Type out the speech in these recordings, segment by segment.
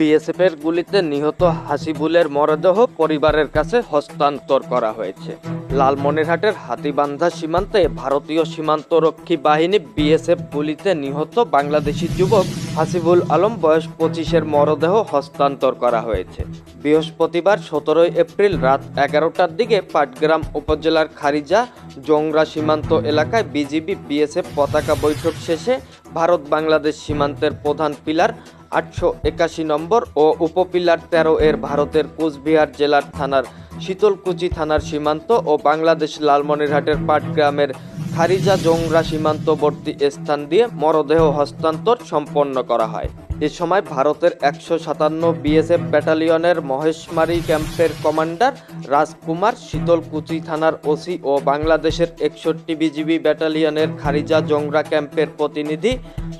বিএসএফের গুলিতে নিহত হাসিবুলের মরদেহ পরিবারের কাছে হস্তান্তর করা হয়েছে। লালমনিরহাটের হাতিবান্ধা সীমান্তে ভারতীয় সীমান্তরক্ষী বাহিনী বিএসএফ গুলিতে নিহত বাংলাদেশি যুবক হাসিবুল আলম বয়স পঁচিশের মরদেহ হস্তান্তর করা হয়েছে। বৃহস্পতিবার সতেরোই এপ্রিল রাত এগারোটার দিকে পাটগ্রাম উপজেলার খারিজা জংরা সীমান্ত এলাকায় বিজিবি বিএসএফ পতাকা বৈঠক শেষে ভারত বাংলাদেশ সীমান্তের প্রধান পিলার আটশো একাশি নম্বর ও উপপিলার তেরো এর ভারতের কোচবিহার জেলার থানার শীতলকুচি থানার সীমান্ত ও বাংলাদেশ লালমনিরহাটের পাট গ্রামের খারিজা জংরা সীমান্তবর্তী স্থান দিয়ে মরদেহ হস্তান্তর সম্পন্ন করা হয়। এ সময় ভারতের একশো সাতান্ন বিএসএফ ব্যাটালিয়নের মহেশমারি ক্যাম্পের কমান্ডার রাজকুমার শীতলকুচি থানার ওসি ও বাংলাদেশের একষট্টি বিজিবি ব্যাটালিয়নের খারিজা জংরা ক্যাম্পের প্রতিনিধি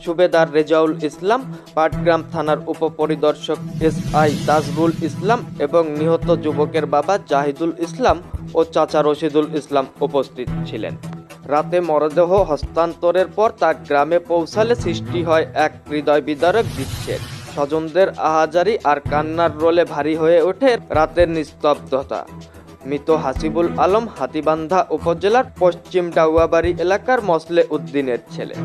সুবেদার রেজাউল ইসলাম, পাটগ্রাম থানার উপপরিদর্শক এস আই তাজবুল ইসলাম এবং নিহত যুবকের বাবা জাহিদুল ইসলাম ও চাচা রশিদুল ইসলাম উপস্থিত ছিলেন। রাতে মরদেহ হস্তান্তরের পর তার গ্রামে পৌঁছালে সৃষ্টি হয় এক হৃদয় বিদারক দৃশ্যের স্বজনদের আহাজারি আর কান্নার রোলে ভারী হয়ে ওঠে রাতের নিস্তব্ধতা। মৃত হাসিবুল আলম হাতিবান্ধা উপজেলার পশ্চিম ডাউয়াবাড়ি এলাকার মসলে উদ্দিনের ছেলে।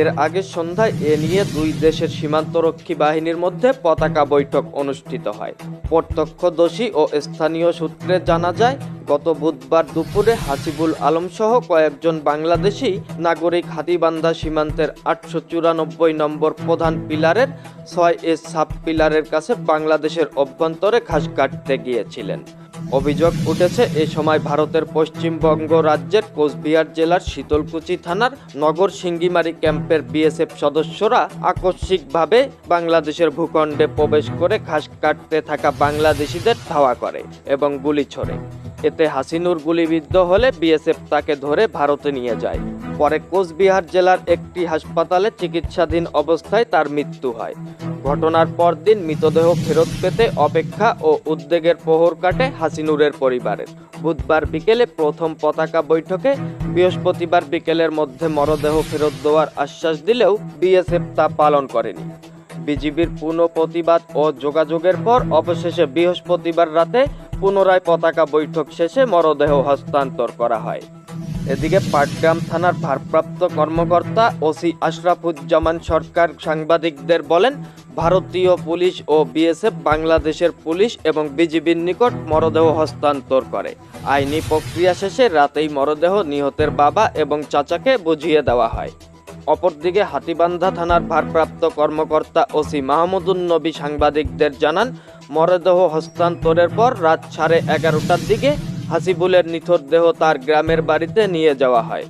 এর আগে সন্ধ্যায় এ নিয়ে দুই দেশের সীমান্তরক্ষী বাহিনীর মধ্যে পতাকা বৈঠক অনুষ্ঠিত হয়। প্রত্যক্ষদর্শী ও স্থানীয় সূত্রে জানা যায়, গত বুধবার দুপুরে হাসিবুল আলম সহ কয়েকজন বাংলাদেশি নাগরিক হাতিবান্ধা সীমান্তের আটশো চুরানব্বই নম্বর প্রধান পিলারের ছয় এ সাব পিলারের কাছে বাংলাদেশের অভ্যন্তরে ঘাস কাটতে গিয়েছিলেন। অভিযোগ উঠেছে, এ সময় ভারতের পশ্চিমবঙ্গ রাজ্যের কোচবিহার জেলার শীতলকুচি থানার নগর সিঙ্গিমারি ক্যাম্পের বিএসএফ সদস্যরা আকস্মিকভাবে বাংলাদেশের ভূখণ্ডে প্রবেশ করে ঘাস কাটতে থাকা বাংলাদেশিদের ধাওয়া করে এবং গুলি ছোড়ে। এতে হাসিনুর গুলিবিদ্ধ হলে বিএসএফ তাকে ধরে ভারতে নিয়ে যায়। পরে কোচবিহার জেলার একটি হাসপাতালে চিকিৎসাধীন অবস্থায় তার মৃত্যু হয়। ঘটনার পরদিন মৃতদেহ ফেরত পেতে অপেক্ষা ও উদ্বেগের প্রহর কাটে হাসিনুরের পরিবারের। বুধবার বিকেলে প্রথম পতাকা বৈঠকে বৃহস্পতিবার বিকেলের মধ্যে মরদেহ ফেরত দেওয়ার আশ্বাস দিলেও বিএসএফ তা পালন করেনি। বিজিবির পুনঃ প্রতিবাদ ও যোগাযোগের পর অবশেষে বৃহস্পতিবার রাতে পুনরায় পতাকা বৈঠক শেষে মরদেহ হস্তান্তর করা হয়। এদিকে পাটগ্রাম থানার ভারপ্রাপ্ত কর্মকর্তা ওসি আশরাফুজ্জামান সরকার সাংবাদিকদের বলেন, ভারতীয় পুলিশ ও বিএসএফ বাংলাদেশের পুলিশ এবং বিজিবির নিকট মরদেহ হস্তান্তর করে। আইনি প্রক্রিয়া শেষে রাতেই মরদেহ নিহতের বাবা এবং চাচাকে বুঝিয়ে দেওয়া হয়। অপরদিকে হাতিবান্ধা থানার ভারপ্রাপ্ত কর্মকর্তা ওসি মাহমুদুন নবী সাংবাদিকদের জানান, মরদেহ হস্তান্তরের পর রাত সাড়ে এগারোটার দিকে হাসিবুলের নিথর দেহ তার গ্রামের বাড়িতে নিয়ে যাওয়া হয়।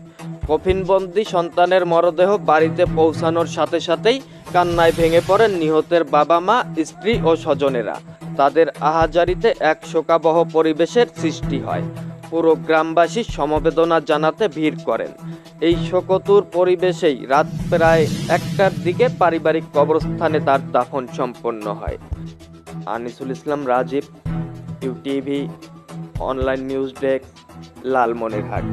কফিনবন্দি সন্তানের মরদেহ বাড়িতে পৌঁছানোর সাথে সাথেই কান্নায় ভেঙে পড়েন নিহতের বাবা মা, স্ত্রী ও স্বজনেরা। তাদের আহাজারিতে এক শোকাবহ পরিবেশের সৃষ্টি হয়। পুরো গ্রামবাসী সমবেদনা জানাতে ভিড় করেন। এই শোকতুর পরিবেশেই রাত প্রায় একটার দিকে পারিবারিক কবরস্থানে তার দাফন সম্পন্ন হয়। Anisul Islam Rajib UTV online news desk Lalmonirhat